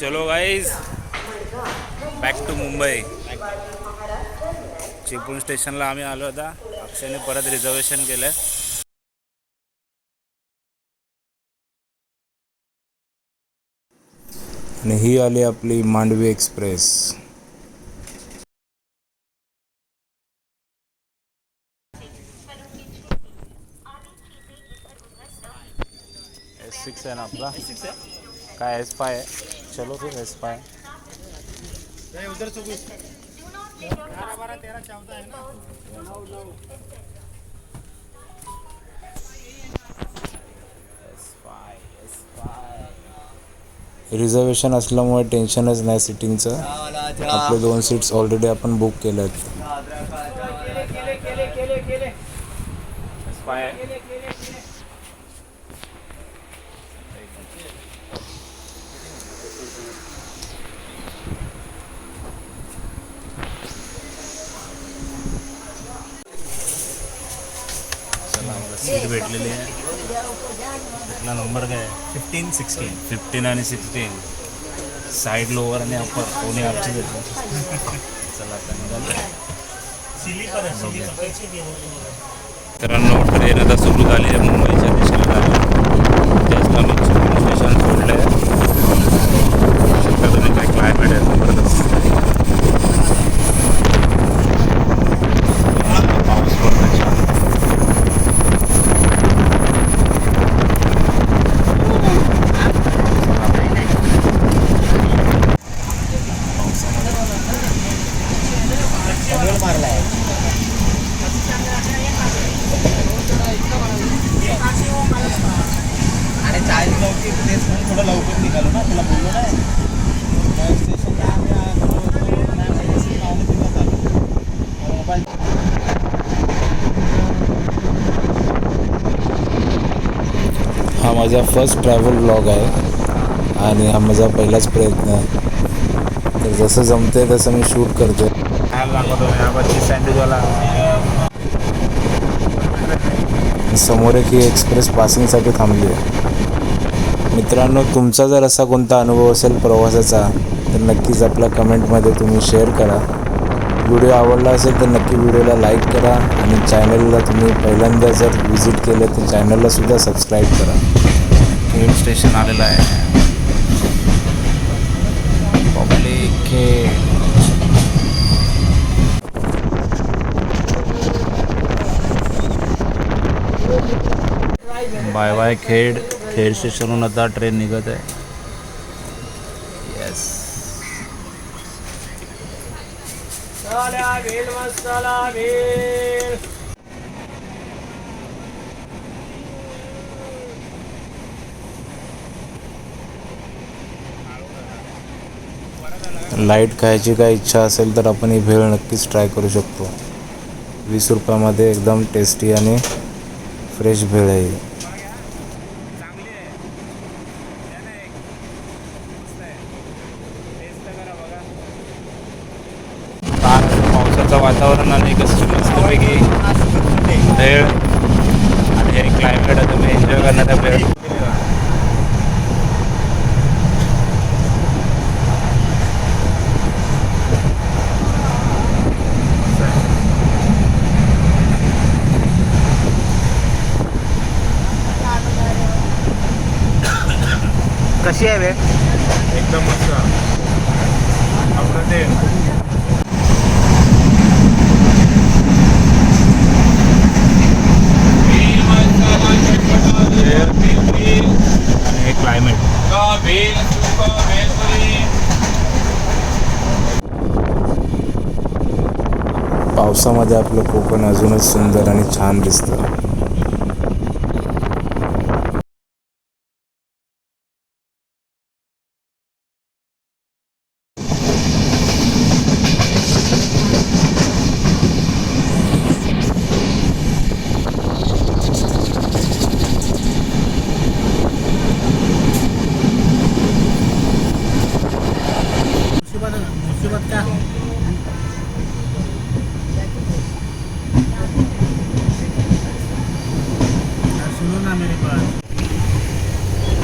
चलो guys back to Mumbai Chiplun स्टेशनला आम्ही आलो होता अक्षयने परत रिझर्वेशन केलं. आणि ही आली आपली मांडवी एक्सप्रेस. एस सिक्स आहे ना आपला? काय एस फाय आहे? चलो फिर एस फाय रिझर्वेशन असल्यामुळे टेन्शनच नाही सिटिंगचं आपले दोन सीट्स ऑलरेडी आपण बुक केले आहेत एस फाय आहे चला आम्हाला सीट भेटलेली आहे भेटला नंबर काय फिफ्टीन सिक्स्टीन फिफ्टीन आणि सिक्स्टीन साईड लोअर आणि अप्पर कोणी आमची भेटली चला आता निघालो मित्रांनो ट्रेन आता सुरू झाली आहे मुंबईच्या दिशेला जस्ट आम्ही चिपळूण स्टेशन सोडलं आहे शकता तुम्ही काय क्लायमेट आहे जबरदस्त पाऊस पडतोय छान आणि चाळीस नव्हती तेच म्हणून थोडं लवकर निघालो ना तुला बोललो नाही हा माझा फर्स्ट ट्रॅव्हल ब्लॉग आहे आणि हा माझा पहिलाच प्रयत्न आहे. तर जसं जमते तसं मी शूट करतो समोर एक ही एक्सप्रेस पासिंगसाठी थांबली आहे मित्रांनो तुमचा जर असा कोणता अनुभव असेल प्रवासाचा तर नक्कीच आपल्या कमेंटमध्ये तुम्ही शेअर करा. व्हिडिओ आवडला असेल तर नक्की व्हिडिओला लाईक करा आणि चॅनलला तुम्ही पहिल्यांदा जर व्हिजिट केलं तर चॅनलला सुद्धा सबस्क्राईब करा. हिल स्टेशन आलेलं आहे. Public Khed bye bye Khed Khed स्टेशनहून आता ट्रेन निघत आहे. येस लाइट खायची काय इच्छा असेल तर आपण ही भेळ नक्कीच ट्राय करू शकतो. वीस रुपयामध्ये एकदम टेस्टी आणि फ्रेश भेळ आहे पावसाचं वातावरण आणि कसं मस्तपैकी भेळ आणि हे क्लायमेट आहे तुम्ही एन्जॉय करण्याचा भेळ कशी आहे वेळ? एकदम मस्त. अप्रतिम आणि पावसामध्ये आपलं कोकण अजूनच सुंदर आणि छान दिसतं.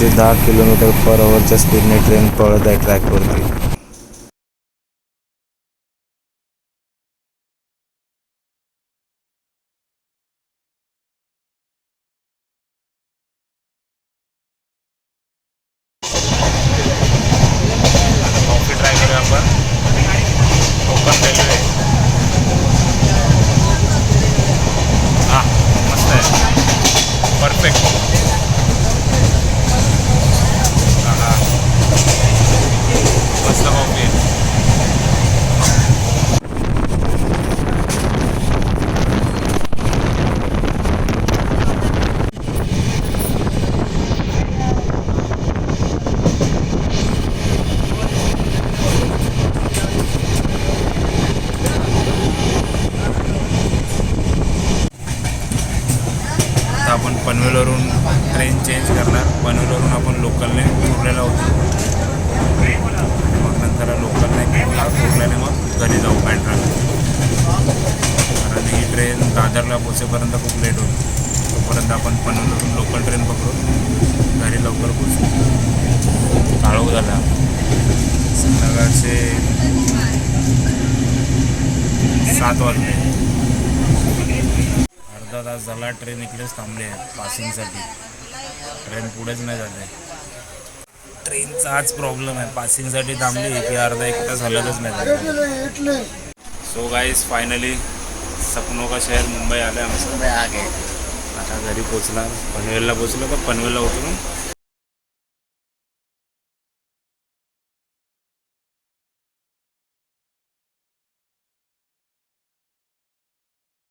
एकशे दहा किलोमीटर पर आवरच्या स्पीडने ट्रेन पळत आहे ट्रॅकवरती कॉफी ट्राय करूया आपण कोकण रेल्वे हां मस्त आहे परफेक्ट हां मस्त कॉफी आहे आता आपण पनवेलवरून ट्रेन चेंज करणार. पनवेलवरून आपण लोकलने कुर्ल्याला होतो. मग नंतर लोकलने कुर्ला कुर्ल्याने मग घरी जाऊ बँड्रा कारण ही ट्रेन दादरला पोचेपर्यंत खूप लेट होईल तोपर्यंत आपण पनवेलवरून लोकल ट्रेन पकडून घरी लवकर पोचू काळोख झाला. संध्याकाळचे सात वाजले. अर्धा तास झाला ट्रेन इकडेच थांबली आहे पासिंगसाठी ट्रेन पुढेच नाही झाले ट्रेनचा हाच प्रॉब्लेम आहे. पासिंगसाठी थांबली की अर्धा एक तास हलतच नाही सो गाईज फायनली सपनों का शहर मुंबई आलं आमचं आता घरी पोचणार पनवेलला पोचलो तर पनवेलला उतरून